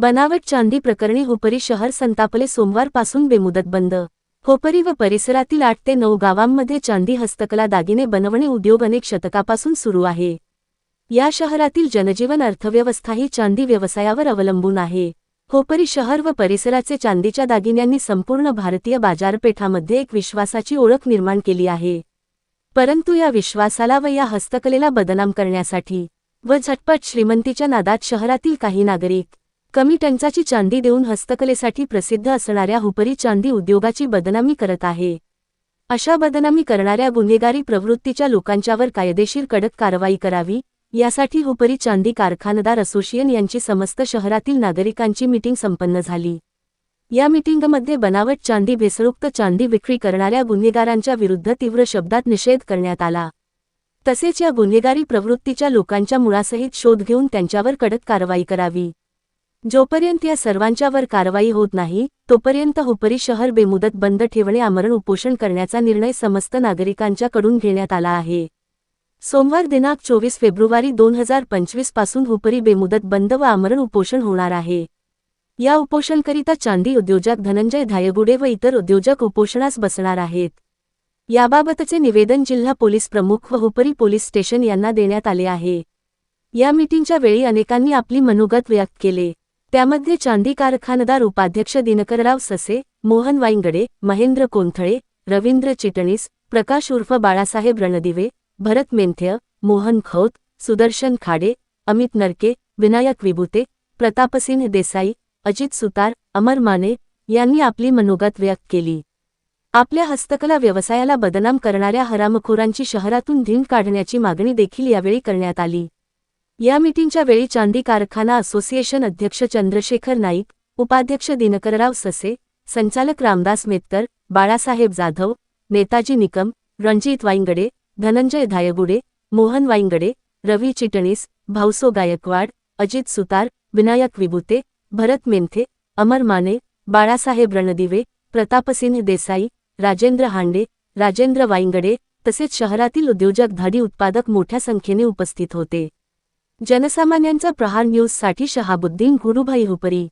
बनावट चांदी प्रकरणी हुपरी शहर संतापले सोमवारपासून बेमुदत बंद. होपरी व परिसरातील आठ ते नऊ गावांमध्ये चांदी हस्तकला दागिने बनवणे उद्योग अनेक शतकापासून सुरू आहे. या शहरातील जनजीवन अर्थव्यवस्थाही चांदी व्यवसायावर अवलंबून आहे. होपरी शहर व परिसराचे चांदीच्या दागिन्यांनी संपूर्ण भारतीय बाजारपेठामध्ये एक विश्वासाची ओळख निर्माण केली आहे. परंतु या विश्वासाला व या हस्तकलेला बदनाम करण्यासाठी व झटपट श्रीमंतीच्या नादात शहरातील काही नागरिक कमी टंचाची चांदी देऊन हस्तकलेसाठी प्रसिद्ध असणाऱ्या हुपरी चांदी उद्योगाची बदनामी करत आहे. अशा बदनामी करणाऱ्या गुन्हेगारी प्रवृत्तीच्या लोकांच्यावर कायदेशीर कडक कारवाई करावी यासाठी हुपरी चांदी कारखानदार असोसिएशन यांची समस्त शहरातील नागरिकांची मीटिंग संपन्न झाली. या मीटिंगमध्ये बनावट चांदी भेसळुक्त चांदी विक्री करणाऱ्या गुन्हेगारांच्या विरुद्ध तीव्र शब्दात निषेध करण्यात आला. तसेच या गुन्हेगारी प्रवृत्तीच्या लोकांच्या मुळासहित शोध घेऊन त्यांच्यावर कडक कारवाई करावी. जोपर्यंत या सर्वांच्यावर कारवाई होत नाही तोपर्यंत हुपरी शहर बेमुदत बंद ठेवणे आमरण उपोषण करण्याचा निर्णय समस्त नागरिकांच्याकडून घेण्यात आला आहे. सोमवार दिनांक चोवीस फेब्रुवारी दोन हजार पंचवीसपासून हुपरी बेमुदत बंद व आमरण उपोषण होणार आहे. या उपोषणकरिता चांदी उद्योजक धनंजय धायगुडे व इतर उद्योजक उपोषणास बसणार आहेत. याबाबतचे निवेदन जिल्हा पोलीस प्रमुख व हुपरी पोलीस स्टेशन यांना देण्यात आले आहे. या मीटिंगच्या वेळी अनेकांनी आपली मनोगत व्यक्त केले. त्यामध्ये चांदी कारखानदार उपाध्यक्ष दिनकरराव ससे मोहन वाईंगडे महेंद्र कोंथळे रवींद्र चिटणीस प्रकाश उर्फ बाळासाहेब रणदिवे भरत मेंथ्य मोहन खौत सुदर्शन खाडे अमित नरके विनायक विभूते प्रतापसिंह देसाई अजित सुतार अमर माने यांनी आपली मनोगत व्यक्त केली. आपल्या हस्तकला व्यवसायाला बदनाम करणाऱ्या हरामखोरांची शहरातून धिंड काढण्याची मागणी देखील यावेळी करण्यात आली. या मिटिंगच्या वेळी चांदी कारखाना असोसिएशन अध्यक्ष चंद्रशेखर नाईक उपाध्यक्ष दिनकरराव ससे संचालक रामदास मेतकर बाळासाहेब जाधव नेताजी निकम रणजित वाईंगडे धनंजय धायगुडे मोहन वाईंगडे रवी चिटणीस भाऊसो गायकवाड अजित सुतार विनायक विभूते भरत मेंथे अमर माने बाळासाहेब रणदिवे प्रतापसिंह देसाई राजेंद्र हांडे राजेंद्र वाईंगडे तसेच शहरातील उद्योजक धाडी उत्पादक मोठ्या संख्येने उपस्थित होते. जनसामान्यांचा प्रहार न्यूजसाठी शहाबुद्दीन गुरुभाई हुपरी.